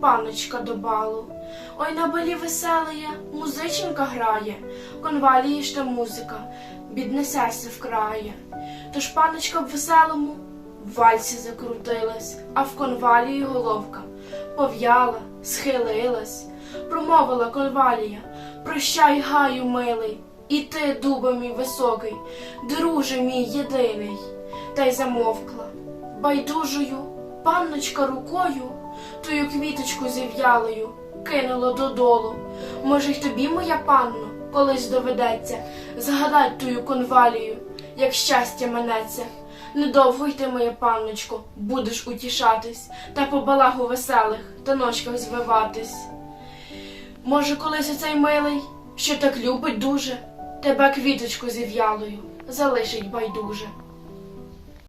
паночка до балу. Ой, на балі веселеє, музиченка грає, конвалії ж та музика, біднесеся вкрає. Тож паночка в веселому в вальсі закрутилась, а в конвалії головка пов'яла, схилилась, промовила конвалія, прощай, гаю, милий, і ти, дуба мій високий, друже мій єдиний, та й замовкла. Байдужою панночка рукою тую квіточку зів'ялою кинула додолу. Може, й тобі, моя панно, колись доведеться згадать тую конвалію, як щастя минеться. Недовго й ти, моя панночко, будеш утішатись та по балагу веселих та ночках звиватись. Може, колись оцей милий, що так любить дуже, тебе квіточку зів'ялою залишить байдуже.